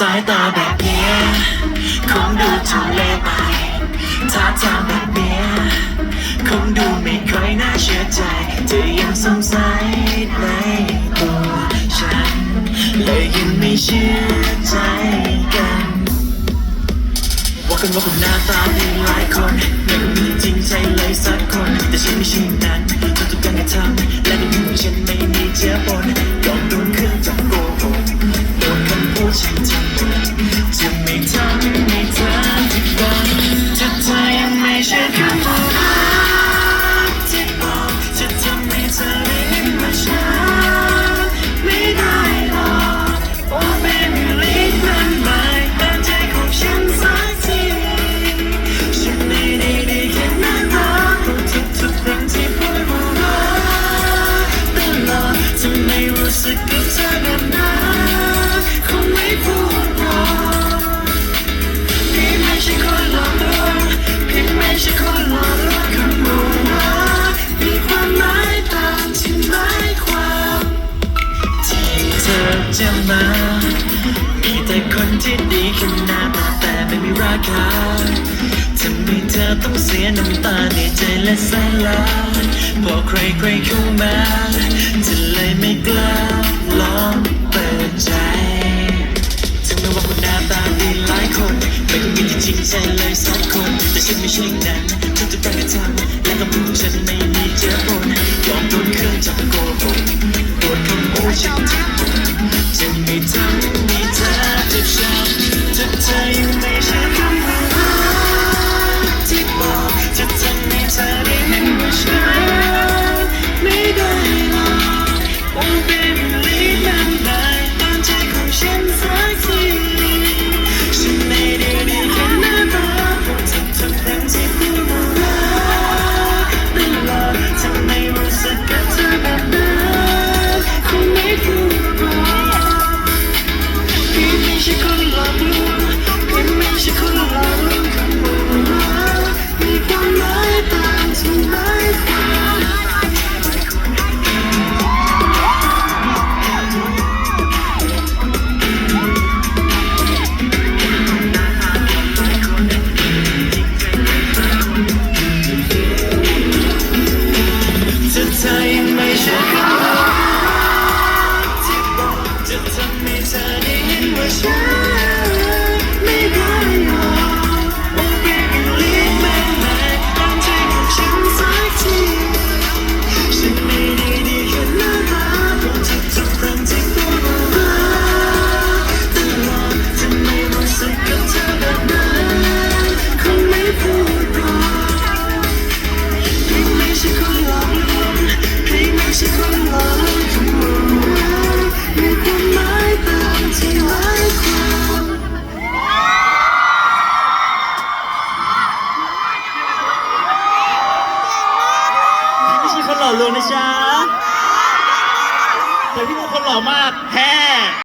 สายตาแบบเนี้ยคงดูทุเลไปท่าทางแบบเนี้ยคงดูไม่ค่อยน่าเชื่อใจเธอยังสงสัยในตัวฉันเลยยังไม่เชื่อใจกันว่ากันว่าคุณหน้าตาดีหลายคนแต่ก็มีจริงใจเลยสักคน แต่ฉันไม่ใช่นั้นทุกๆการกระทำและในมือฉันไม่มีเจือปน ยังไแต่คนที่ดีแค่หน้าตาแต่ไม่มีราคาทำให้เธอต้องเสียน้ำตาในใจและสลายพอใครใครเข้ามาจะเลยไม่กล้าลองเปิดใจถึงแม้ว่าคุณหน้าตาดีหลายคนไม่ก็มีที่จริงใจเลยสักคนแต่ฉันไม่ใช่นั้นทุกๆการกระทำและคำพูดของฉันไม่มีเจือปนยอมโดนเครื่องจับโกหกโดนคำพูดฉันจะไม่ทำ ค ล่อลวงนะจ๊ะแต่พี่มงคนหล่อมากแฮ่